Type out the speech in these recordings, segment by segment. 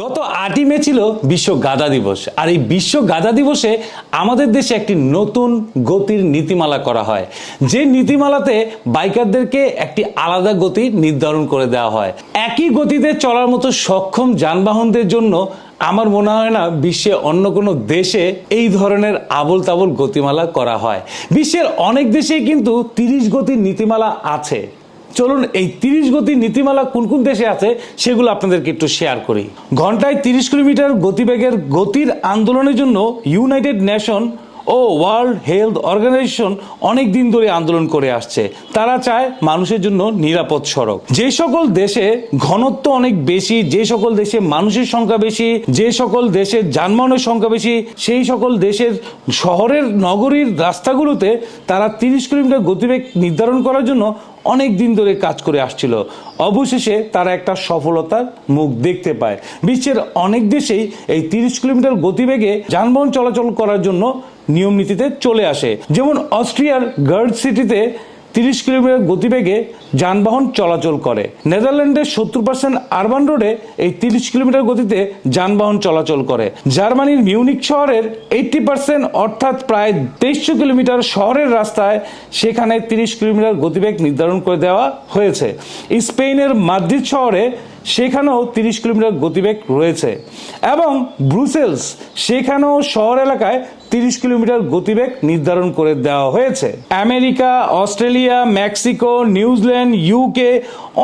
গত আটই মে ছিল বিশ্ব গাদা দিবস। আর এই বিশ্ব গাদা দিবসে আমাদের দেশে একটি নতুন গতির নীতিমালা করা হয়। যে নীতিমালাতে বাইকারদেরকে একটি আলাদা গতি নির্ধারণ করে দেওয়া হয়। একই গতিতে চলার মতো সক্ষম যানবাহনদের জন্য আমার মনে হয় না বিশ্বে অন্য কোনো দেশে এই ধরনের আবল তাবল গতিমালা করা হয়। বিশ্বের অনেক দেশেই কিন্তু তিরিশ গতির নীতিমালা আছে। চলুন এই তিরিশ গতির নীতিমালা কোন কোন দেশে আছে সেগুলো আপনাদেরকে একটু শেয়ার করি। ঘন্টায় তিরিশ কিলোমিটার গতিবেগের গতির আন্দোলনের জন্য ইউনাইটেড নেশন ও ওয়ার্ল্ড হেলথ অর্গানাইজেশন অনেক দিন ধরে আন্দোলন করে আসছে। তারা চায় মানুষের জন্য নিরাপদ সড়ক। যে সকল দেশে ঘনত্ব অনেক বেশি, যে সকল দেশে মানুষের সংখ্যা বেশি, যে সকল দেশে যানবাহনের সংখ্যা বেশি, সেই সকল দেশের শহরের, নগরীর রাস্তাগুলোতে তারা তিরিশ কিলোমিটার গতিবেগ নির্ধারণ করার জন্য অনেক দিন ধরে কাজ করে আসছিল। অবশেষে তারা একটা সফলতার মুখ দেখতে পায়। বিশ্বের অনেক দেশেই এই তিরিশ কিলোমিটার গতিবেগে যানবাহন চলাচল করার জন্য নিয়ম নীতিতে চলে আসে। যেমন অস্ট্রিয়ার গার্ড সিটিতে তিরিশ কিলোমিটার গতিবেগে যানবাহন চলাচল করে। নেদারল্যান্ডের সত্তর পার্সেন্ট আরবান রোডে এই তিরিশ কিলোমিটার গতিতে যানবাহন চলাচল করে। জার্মানির মিউনিক শহরের এইটটি পার্সেন্ট অর্থাৎ প্রায় তেইশশো কিলোমিটার শহরের রাস্তায় সেখানে তিরিশ কিলোমিটার গতিবেগ নির্ধারণ করে দেওয়া হয়েছে। স্পেনের মাদ্রিদ শহরে সেখানেও তিরিশ কিলোমিটার গতিবেগ রয়েছে এবং ব্রুসেলস সেখানেও শহর এলাকায় তিরিশ কিলোমিটার গতিবেগ নির্ধারণ করে দেওয়া হয়েছে। America, Australia, Mexico, New Zealand UK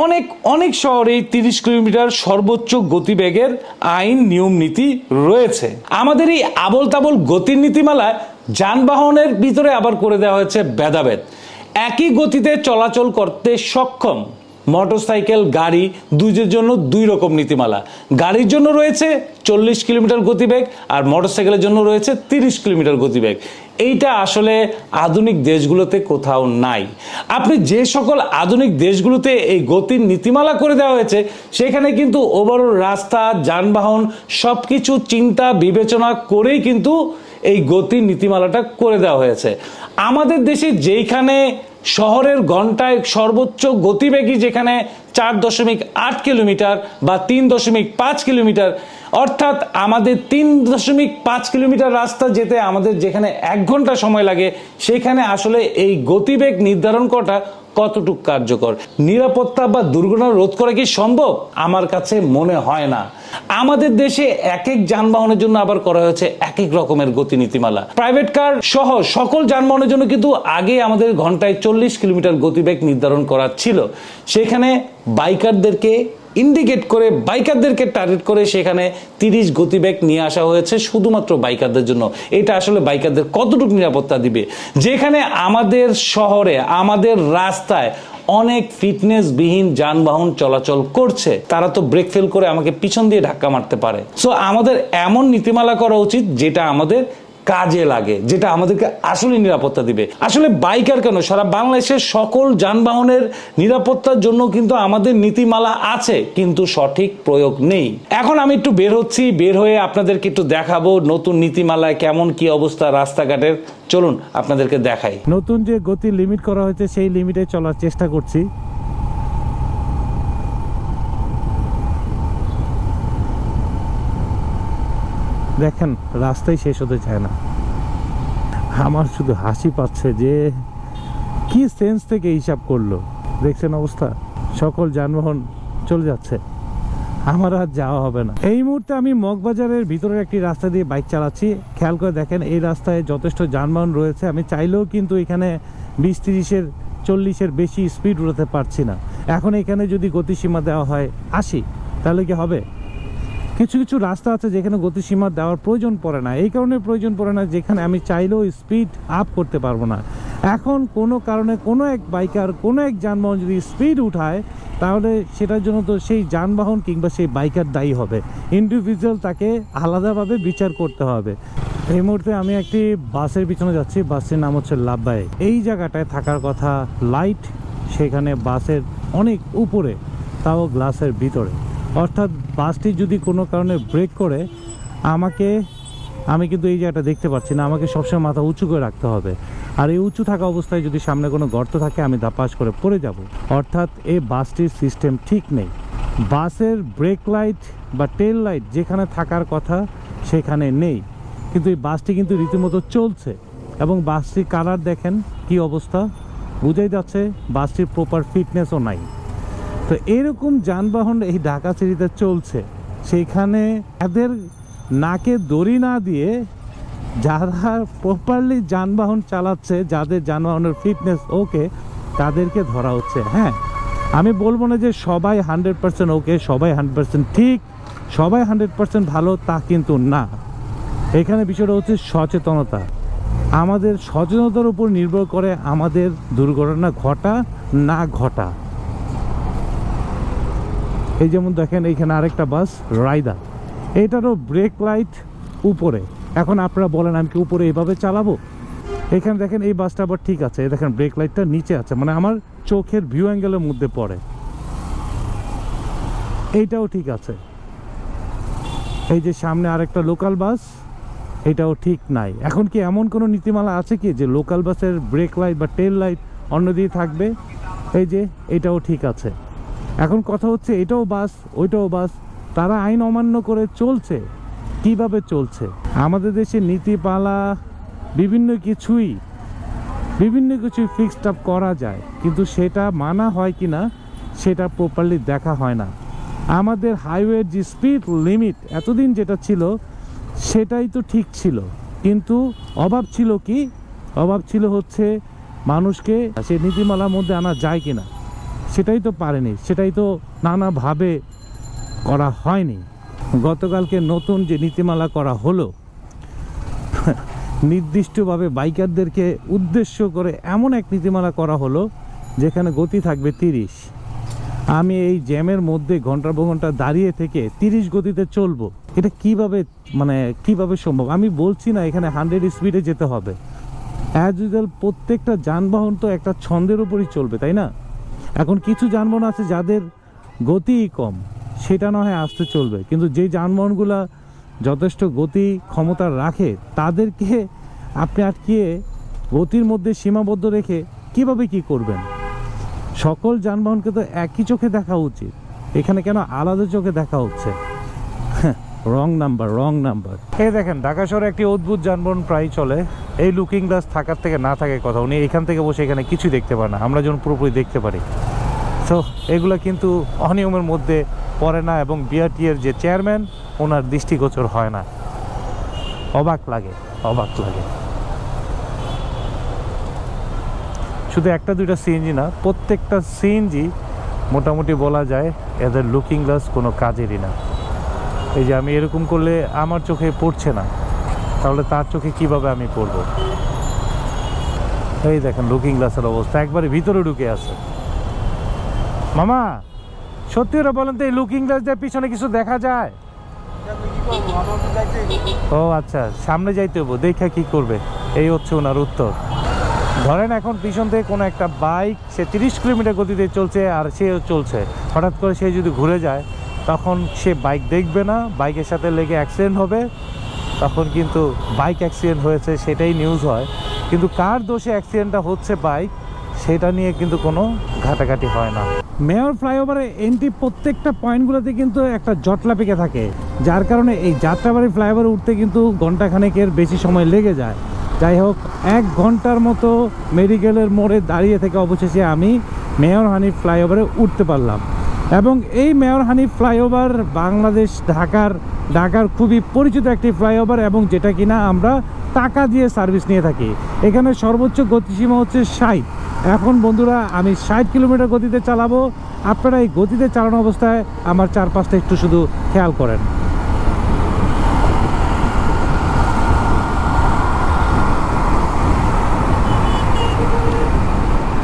অনেক অনেক শহরেই তিরিশ কিলোমিটার সর্বোচ্চ গতিবেগের আইন নিয়ম নীতি রয়েছে। আমাদের এই আবল তাবল গতির নীতিমালায় যানবাহনের ভিতরে আবার করে দেওয়া হয়েছে ভেদাভেদ। একই গতিতে চলাচল করতে সক্ষম। মোটরসাইকেল, গাড়ি দুইজের জন্য দুই রকম নীতিমালা। গাড়ির জন্য রয়েছে চল্লিশ কিলোমিটার গতিবেগ আর মোটরসাইকেলের জন্য রয়েছে তিরিশ কিলোমিটার গতিবেগ। এইটা আসলে আধুনিক দেশগুলোতে কোথাও নাই। আপনি যে সকল আধুনিক দেশগুলোতে এই গতির নীতিমালা করে দেওয়া হয়েছে, সেখানে কিন্তু ওভারঅল রাস্তা, যানবাহন সব কিছু চিন্তা, বিবেচনা করেই কিন্তু এই গতির নীতিমালাটা করে দেওয়া হয়েছে। আমাদের দেশে যেইখানে শহরের ঘন্টায় সর্বোচ্চ গতিবেগী যেখানে চার দশমিক আট কিলোমিটার বা তিন দশমিক পাঁচ কিলোমিটার, অর্থাৎ আমাদের তিন দশমিক পাঁচ কিলোমিটার রাস্তা যেতে আমাদের যেখানে এক ঘণ্টা সময় লাগে, সেখানে আসলে এই গতিবেগ নির্ধারণ করাটা কতটুকু কার্যকর? নিরাপত্তা বা দুর্ঘটনা রোধ করা কি সম্ভব? আমার কাছে মনে হয় না। আমাদের দেশে এক এক যানবাহনের জন্য আবার করা হয়েছে এক এক রকমের গতি নীতিমালা প্রাইভেট কার সহ সকল যানবাহনের জন্য কিন্তু আগে আমাদের ঘন্টায় চল্লিশ কিলোমিটার গতিবেগ নির্ধারণ করা ছিল। সেখানে বাইকারদেরকে ইন্ডিকেট করে বাইকারদেরকে টার্গেট করে সেখানে তিরিশ গতিবেগ নিয়ে আসা হয়েছে শুধুমাত্র বাইকারদের জন্য। এটা আসলে বাইকারদের কতটুকু নিরাপত্তা দিবে? যেখানে আমাদের শহরে, আমাদের রাস্তায় অনেক ফিটনেসবিহীন যানবাহন চলাচল করছে, তারা তো ব্রেক ফেল করে আমাকে পিছন দিয়ে ধাক্কা মারতে পারে। সো আমাদের এমন নীতিমালা করা উচিত যেটা আমাদের কাজে লাগে, যেটা আমাদেরকে আসলে নিরাপত্তা দিবে। আসলে বাইকার কেন? সারা বাংলাদেশের সকল যানবাহনের নিরাপত্তার জন্য কিন্তু আমাদের নীতিমালা আছে, কিন্তু সঠিক প্রয়োগ নেই। এখন আমি একটু বের হচ্ছি, বের হয়ে আপনাদেরকে একটু দেখাবো নতুন নীতিমালায় কেমন কি অবস্থা রাস্তাঘাটের। চলুন আপনাদেরকে দেখাই। নতুন যে গতি লিমিট করা হয়েছে, সেই লিমিটে চলার চেষ্টা করছি। দেখেন, রাস্তাই শেষ হতে চায় না। আমার শুধু হাসি পাচ্ছে যে কি সেন্স থেকে হিসাব করল। দেখছেন অবস্থা? সকল যানবাহন চলে যাচ্ছে। আমার আর যাওয়া হবে না। এই মুহূর্তে আমি মগবাজারের ভিতরের একটি রাস্তা দিয়ে বাইক চালাচ্ছি। খেয়াল করে দেখেন, এই রাস্তায় যথেষ্ট যানবাহন রয়েছে। আমি চাইলেও কিন্তু এখানে বিশ তিরিশের, চল্লিশের বেশি স্পিড উঠাতে পারছি না। এখন এখানে যদি গতিসীমা দেওয়া হয় আশি, তাহলে কি হবে? কিছু কিছু রাস্তা আছে যেখানে গতিসীমা দেওয়ার প্রয়োজন পড়ে না। এই কারণে প্রয়োজন পড়ে না যেখানে আমি চাইলেও স্পিড আপ করতে পারব না। এখন কোনো কারণে কোনো এক বাইকার কোনো এক যানবাহন যদি স্পিড উঠায়, তাহলে সেটার জন্য তো সেই যানবাহন কিংবা সেই বাইকার দায়ী হবে। ইন্ডিভিজুয়াল তাকে আলাদাভাবে বিচার করতে হবে। এই মুহূর্তে আমি একটি বাসের পিছনে যাচ্ছি। বাসের নাম হচ্ছে লাভবাই। এই জায়গাটায় থাকার কথা লাইট সেখানে বাসের অনেক উপরে, তাও গ্লাসের ভিতরে। অর্থাৎ বাসটি যদি কোনো কারণে ব্রেক করে, আমাকে, আমি কিন্তু এই জায়গাটা দেখতে পাচ্ছি না। আমাকে সবসময় মাথা উঁচু করে রাখতে হবে। আর এই উঁচু থাকা অবস্থায় যদি সামনে কোনো গর্ত থাকে, আমি ধাপাস করে পড়ে যাব। অর্থাৎ এই বাসটির সিস্টেম ঠিক নেই। বাসের ব্রেক লাইট বা টেল লাইট যেখানে থাকার কথা, সেখানে নেই। কিন্তু এই বাসটি কিন্তু রীতিমতো চলছে। এবং বাসটির কালার দেখেন কি অবস্থা? বোঝাই যাচ্ছে বাসটির প্রপার ফিটনেসও নাই। তো এরকম যানবাহন এই ঢাকা সিটিতে চলছে সেইখানে এদের নাকে দড়ি না দিয়ে যারা প্রপারলি যানবাহন চালাচ্ছে, যাদের যানবাহনের ফিটনেস ওকে তাদেরকে ধরা হচ্ছে। হ্যাঁ আমি বলব না যে সবাই হান্ড্রেড পার্সেন্ট ওকে সবাই হান্ড্রেড পার্সেন্ট ঠিক, সবাই হান্ড্রেড পার্সেন্ট ভালো, তা কিন্তু না। এখানে বিষয়টা হচ্ছে সচেতনতা। আমাদের সচেতনতার উপর নির্ভর করে আমাদের দুর্ঘটনা ঘটা, না ঘটা। এই যেমন দেখেন, এইখানে আরেকটা বাস, রায়দা। এটারও ব্রেক লাইট উপরে। এখন আপনারা বলেন, আমি কি উপরে এইভাবে চালাবো? এখানে দেখেন, এই বাসটা আবার ঠিক আছে। দেখেন ব্রেক লাইটটা নিচে আছে। মানে আমার চোখের ভিউ অ্যাঙ্গেলের মধ্যে পড়ে। এইটাও ঠিক আছে। এই যে সামনে আরেকটা লোকাল বাস এটাও ঠিক নাই। এখন কি এমন কোনো নীতিমালা আছে কি, যে লোকাল বাসের ব্রেক লাইট বা টেল লাইট অন্য দিয়ে থাকবে? এই যে, এটাও ঠিক আছে। এখন কথা হচ্ছে এটাও বাস, ওইটাও বাস। তারা আইন অমান্য করে চলছে। কীভাবে চলছে? আমাদের দেশে নীতিপালা বিভিন্ন কিছুই বিভিন্ন কিছুই ফিক্সড আপ করা যায়। কিন্তু সেটা মানা হয় কি না সেটা প্রপারলি দেখা হয় না। আমাদের হাইওয়ের যে স্পিড লিমিট এতদিন যেটা ছিল, সেটাই তো ঠিক ছিল। কিন্তু অভাব ছিল কি? অভাব ছিল হচ্ছে মানুষকে সে নীতিমালার মধ্যে আনা যায় কিনা। সেটাই তো পারেনি, সেটাই তো নানাভাবে করা হয়নি। গতকালকে নতুন যে নীতিমালা করা হলো, নির্দিষ্টভাবে বাইকারদেরকে উদ্দেশ্য করে এমন এক নীতিমালা করা হলো, যেখানে গতি থাকবে তিরিশ। আমি এই জ্যামের মধ্যে ঘণ্টার পর ঘণ্টা দাঁড়িয়ে থেকে তিরিশ গতিতে চলবো, এটা কীভাবে মানে কীভাবে সম্ভব? আমি বলছি না এখানে হান্ড্রেড স্পিডে যেতে হবে। অ্যাজ ইউজুয়াল প্রত্যেকটা যানবাহন তো একটা ছন্দের উপরই চলবে, তাই না? এখন কিছু যানবাহন আছে যাদের গতি কম, সেটা না হয় আসতে চলবে। কিন্তু যে যানবাহনগুলো যথেষ্ট গতি, ক্ষমতা রাখে, তাদেরকে আপনি আটকিয়ে গতির মধ্যে সীমাবদ্ধ রেখে কীভাবে কি করবেন? সকল যানবাহনকে তো একই চোখে দেখা উচিত। এখানে কেন আলাদা চোখে দেখা হচ্ছে? রং নাম্বার রং নাম্বার এই দেখেন, ঢাকা শহরে একটি অদ্ভুত যানবাহন প্রায় চলে। এই লুকিং গ্লাস থাকার থেকে না থাকার কথা। উনি এখান থেকে বসে এখানে কিছু দেখতে পারে না। আমরা যেমন পুরোপুরি দেখতে পারি। তো এগুলো কিন্তু অনিয়মের মধ্যে পড়ে না এবং বিআরটি এর যে চেয়ারম্যান ওনার দৃষ্টিগোচর হয় না। অবাক লাগে অবাক লাগে। শুধু একটা দুইটা সিএনজি না, প্রত্যেকটা সিএনজি মোটামুটি বলা যায় এদের লুকিং গ্লাস কোনো কাজেরই না। এই যে আমি এরকম করলে আমার চোখে পড়ছে না, তাহলে তার চোখে কীভাবে আমি পড়ব? এই দেখেন লুকিং গ্লাসের অবস্থা, একবারে ভিতরে ঢুকে আছে। মামা, সত্যি ওরা বলেন তো, এই লুকিং গ্লাস দিয়ে পিছনে কিছু দেখা যায়? ও আচ্ছা সামনে যাইতে হব দেখা কি করবে? এই হচ্ছে ওনার উত্তর। ধরেন এখন পিছন থেকে কোনো একটা বাইক সে তিরিশ কিলোমিটার গতিতে চলছে আর সেও চলছে। হঠাৎ করে সে যদি ঘুরে যায় তখন সে বাইক দেখবে না, বাইকের সাথে লেগে অ্যাক্সিডেন্ট হবে। তখন কিন্তু বাইক অ্যাক্সিডেন্ট হয়েছে, সেটাই নিউজ হয়। কিন্তু কার দোষে অ্যাক্সিডেন্টটা হচ্ছে বাইক, সেটা নিয়ে কিন্তু কোনো ঘাটাঘাটি হয় না। মেয়র ফ্লাইওভারে এন্ট্রি প্রত্যেকটা পয়েন্টগুলোতে কিন্তু একটা জটলা পেকে থাকে। যার কারণে এই যাত্রাবাড়ি ফ্লাইওভারে উঠতে কিন্তু ঘন্টাখানেকের বেশি সময় লেগে যায়। যাই হোক, এক ঘণ্টার মতো মেডিকেলের মোড়ে দাঁড়িয়ে থেকে অবশেষে আমি মেয়র হানিফ ফ্লাইওভারে উঠতে পারলাম। এবং এই মেয়র হানি ফ্লাইওভার বাংলাদেশ ঢাকার ঢাকার খুবই পরিচিত একটি ফ্লাইওভার এবং যেটা কিনা আমরা টাকা দিয়ে সার্ভিস নিয়ে থাকি। এখানে সর্বোচ্চ গতিসীমা হচ্ছে ষাট। এখন বন্ধুরা, আমি ষাট কিলোমিটার গতিতে চালাবো। আপনারা এই গতিতে চালানো অবস্থায় আমার চারপাশটা একটু শুধু খেয়াল করেন।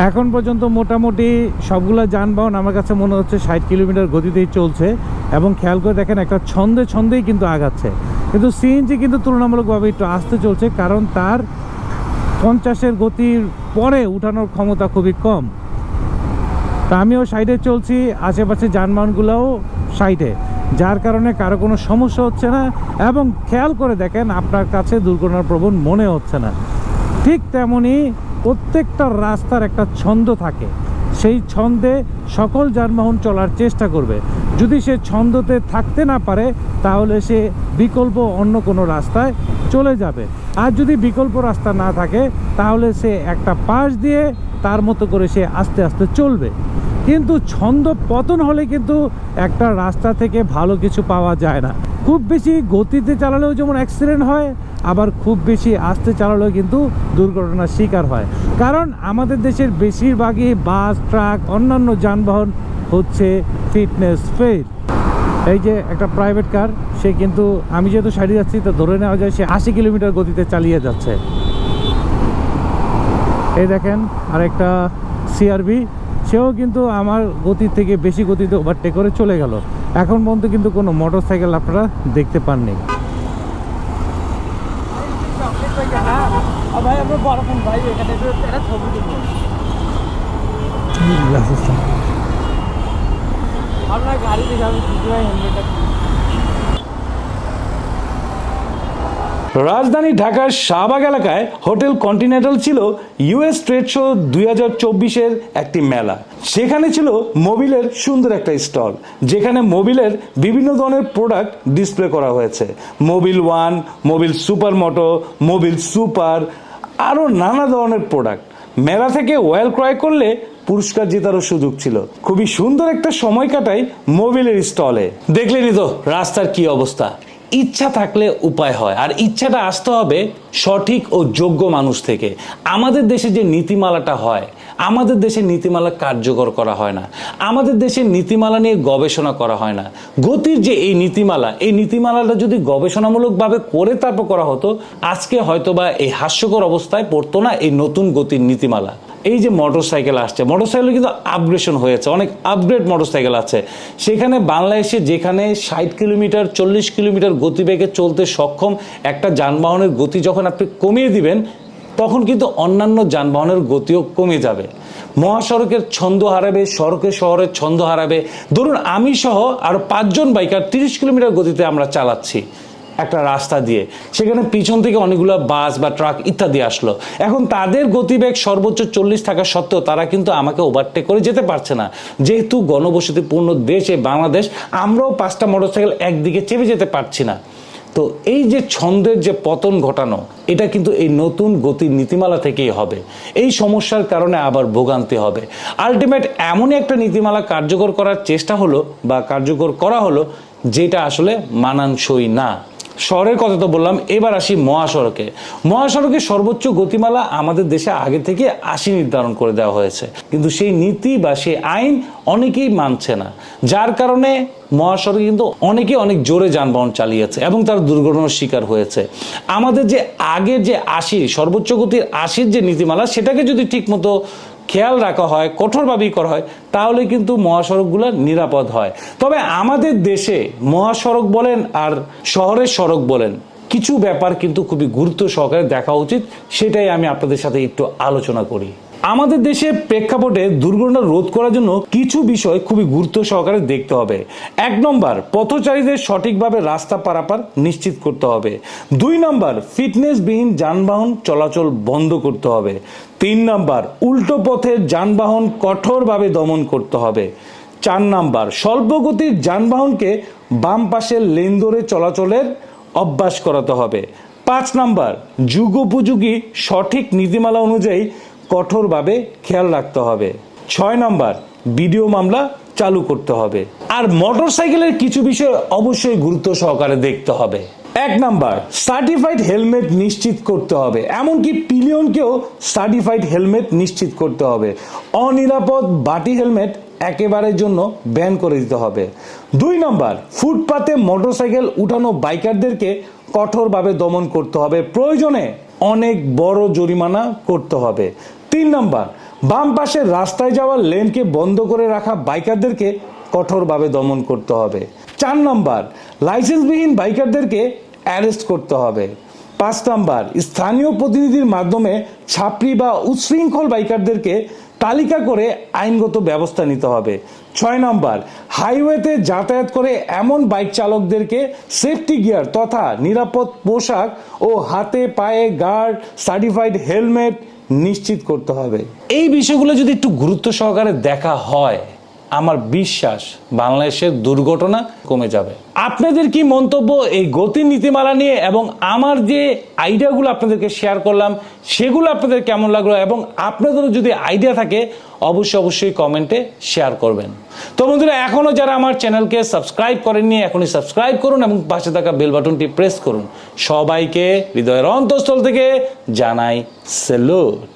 এখন পর্যন্ত মোটামুটি সবগুলো যানবাহন আমার কাছে মনে হচ্ছে ষাট কিলোমিটার গতিতেই চলছে এবং খেয়াল করে দেখেন একটা ছন্দে ছন্দেই কিন্তু আগাচ্ছে। কিন্তু সিএনজি কিন্তু তুলনামূলকভাবে একটু আসতে চলছে কারণ তার পঞ্চাশের গতির পরে উঠানোর ক্ষমতা খুবই কম। তা আমিও সাইডে চলছি, আশেপাশে যানবাহনগুলোও সাইডে যার কারণে কারও কোনো সমস্যা হচ্ছে না এবং খেয়াল করে দেখেন আপনার কাছে দুর্ঘটনার প্রবণ মনে হচ্ছে না। ঠিক তেমনি প্রত্যেকটা রাস্তার একটা ছন্দ থাকে। সেই ছন্দে সকল যানবাহন চলার চেষ্টা করবে। যদি সে ছন্দতে থাকতে না পারে, তাহলে সে বিকল্প অন্য কোনো রাস্তায় চলে যাবে। আর যদি বিকল্প রাস্তা না থাকে, তাহলে সে একটা পাশ দিয়ে তার মতো করে সে আস্তে আস্তে চলবে। কিন্তু ছন্দ পতন হলে কিন্তু একটা রাস্তা থেকে ভালো কিছু পাওয়া যায় না। খুব বেশি গতিতে চালালেও যেমন অ্যাক্সিডেন্ট হয় আবার খুব বেশি আস্তে চালালেও কিন্তু দুর্ঘটনার শিকার হয়। কারণ আমাদের দেশের বেশিরভাগই বাস, ট্রাক, অন্যান্য যানবাহন হচ্ছে ফিটনেস ফেল এই যে একটা প্রাইভেট কার, সে কিন্তু আমি যেহেতু সাইডে যাচ্ছি, তো ধরে নেওয়া যায় সে আশি কিলোমিটার গতিতে চালিয়ে যাচ্ছে। এই দেখেন আরেকটা সিআরবি সেও কিন্তু আমার গতি থেকে বেশি গতিতে ওভারটেক করে চলে গেল। এখন পর্যন্ত কিন্তু কোনো মোটর সাইকেল আপনারা দেখতে পাননি আর ভাই আমরা বড় ফোন ভাই এখানে একটা ছবি তুলবো। আপনার গাড়ি দেখে আমি ভাই হেলমেটটা রাজধানী ঢাকার শাহবাগ এলাকায় হোটেল কন্টিনেন্টাল ছিল ইউএস ট্রেড শো দুই হাজার চব্বিশের একটি মেলা। সেখানে ছিল মোবিলের সুন্দর একটা স্টল যেখানে মোবিলের বিভিন্ন ধরনের প্রোডাক্ট ডিসপ্লে করা হয়েছে। Mobil One Mobil Super Moto Mobil Super আরও নানা ধরনের প্রোডাক্ট মেলা থেকে ওয়েল ক্রয় করলে পুরস্কার জেতারও সুযোগ ছিল। খুবই সুন্দর একটা সময় কাটাই মোবিলের স্টলে দেখলেনি তো রাস্তার কি অবস্থা। ইচ্ছা থাকলে উপায় হয়, আর ইচ্ছাটা আসতে হবে সঠিক ও যোগ্য মানুষ থেকে। আমাদের দেশে যে নীতিমালাটা হয় আমাদের দেশে নীতিমালা কার্যকর করা হয় না। আমাদের দেশে নীতিমালা নিয়ে গবেষণা করা হয় না। গতির যে এই নীতিমালা, এই নীতিমালাটা যদি গবেষণামূলকভাবে করে তারপর করা হতো, আজকে হয়তোবা এই হাস্যকর অবস্থায় পড়তো না এই নতুন গতির নীতিমালা। এই যে মোটরসাইকেল আসছে, মোটরসাইকেল কিন্তু আপগ্রেশন হয়েছে, অনেক আপগ্রেড মোটরসাইকেল আছে। সেখানে বাংলাদেশে যেখানে ষাট কিলোমিটার, চল্লিশ কিলোমিটার গতিবেগে চলতে সক্ষম একটা যানবাহনের গতি যখন আপনি কমিয়ে দিবেন তখন কিন্তু অন্যান্য যানবাহনের গতিও কমে যাবে। মহাসড়কের ছন্দ হারাবে, সড়কে শহরের ছন্দ হারাবে। ধরুন আমি সহ আরও পাঁচজন বাইকার তিরিশ কিলোমিটার গতিতে আমরা চালাচ্ছি একটা রাস্তা দিয়ে। সেখানে পিছন থেকে অনেকগুলো বাস বা ট্রাক ইত্যাদি আসলো। এখন তাদের গতিবেগ সর্বোচ্চ চল্লিশ থাকা সত্ত্বেও তারা কিন্তু আমাকে ওভারটেক করে যেতে পারছে না। যেহেতু গণবসতিপূর্ণ দেশে বাংলাদেশ, আমরাও পাঁচটা মোটরসাইকেল একদিকে চেপে যেতে পারছি না। তো এই যে ছন্দের যে পতন ঘটানো, এটা কিন্তু এই নতুন গতির নীতিমালা থেকেই হবে। এই সমস্যার কারণে আবার ভোগান্তি হবে। আলটিমেট এমনই একটা নীতিমালা কার্যকর করার চেষ্টা হলো বা কার্যকর করা হলো, যেটা আসলে মানানসই না। শহরের কথা তো বললাম, এবার আসি মহাসড়কে। মহাসড়কে সর্বোচ্চ গতিমালা আমাদের দেশে আগে থেকে আশি নির্ধারণ করে দেওয়া হয়েছে। কিন্তু সেই নীতি বা সেই আইন অনেকেই মানছে না। যার কারণে মহাসড়কে কিন্তু অনেকে অনেক জোরে যানবাহন চালিয়েছে এবং তার দুর্ঘটনার শিকার হয়েছে। আমাদের যে আগের যে আশি, সর্বোচ্চ গতির আশির যে নীতিমালা, সেটাকে যদি ঠিকমতো খেয়াল রাখা হয়, কঠোরভাবেই করা হয়, তাহলে কিন্তু মহাসড়কগুলো নিরাপদ হয়। তবে আমাদের দেশে মহাসড়ক বলেন আর শহরের সড়ক বলেন, কিছু ব্যাপার কিন্তু খুবই গুরুত্ব সহকারে দেখা উচিত, সেটাই আমি আপনাদের সাথে একটু আলোচনা করি। আমাদের দেশে প্রেক্ষাপটে দুর্ঘটনা রোধ করার জন্য কিছু বিষয় খুবই গুরুত্ব সহকারে দেখতে হবে। এক নম্বর, পথচারীদের সঠিকভাবে রাস্তা পারাপার নিশ্চিত করতে হবে। দুই নম্বর, ফিটনেসবিহীন যানবাহন চলাচল বন্ধ করতে হবে। তিন নম্বর, উল্টো পথের যানবাহন কঠোরভাবে দমন করতে হবে। চার নাম্বার স্বল্প গতির যানবাহনকে বাম পাশের লেন ধরে চলাচলের অভ্যাস করাতে হবে। পাঁচ নাম্বার, যুগোপযোগী সঠিক নীতিমালা অনুযায়ী কঠোরভাবে খেয়াল রাখতে হবে। ছয় নম্বর, ভিডিও মামলা চালু করতে হবে। আর মোটরসাইকেলের কিছু বিষয় অবশ্যই গুরুত্ব সহকারে দেখতে হবে। এক নাম্বার সার্টিফাইড হেলমেট নিশ্চিত করতে হবে। এমনকি পিলিয়নকেও সার্টিফাইড হেলমেট নিশ্চিত করতে হবে। অনিরাপদ বাটি হেলমেট একেবারের জন্য ব্যান করে দিতে হবে। দুই নম্বর, ফুটপাতে মোটরসাইকেল উঠানো বাইকারদেরকে কঠোরভাবে দমন করতে হবে। প্রয়োজনে অনেক বড় জরিমানা করতে হবে। তিন নম্বর, বাম পাশের রাস্তায় যাওয়ার লেনকে বন্ধ করে রাখা বাইকারদেরকে কঠোরভাবে দমন করতে হবে। চার নম্বর, লাইসেন্সবিহীন বাইকারদেরকে অ্যারেস্ট করতে হবে। পাঁচ নম্বর, স্থানীয় প্রতিনিধির মাধ্যমে ছাপড়ি বা উচ্ছৃঙ্খল বাইকারদেরকে তালিকা করে আইনগত ব্যবস্থা নিতে হবে। ছয় নম্বর, হাইওয়েতে যাতায়াত করে এমন বাইক চালকদেরকে সেফটি গিয়ার তথা নিরাপদ পোশাক ও হাতে পায়ে গার্ড সার্টিফাইড হেলমেট নিশ্চিত করতে হবে। এই বিষয়গুলো যদি একটু গুরুত্ব সহকারে দেখা হয় আমার বিশ্বাস বাংলাদেশের দুর্ঘটনা কমে যাবে। আপনাদের কি মন্তব্য এই গতির নীতিমালা নিয়ে এবং আমার যে আইডিয়াগুলো আপনাদেরকে শেয়ার করলাম, সেগুলো আপনাদের কেমন লাগল এবং আপনাদেরও যদি আইডিয়া থাকে, অবশ্যই অবশ্যই কমেন্টে শেয়ার করবেন। তো বন্ধুরা, এখনও যারা আমার চ্যানেলকে সাবস্ক্রাইব করেননি, এখনই সাবস্ক্রাইব করুন এবং পাশে থাকা বেল বাটনটি প্রেস করুন। সবাইকে হৃদয়ের অন্তঃস্থল থেকে জানাই সেলুট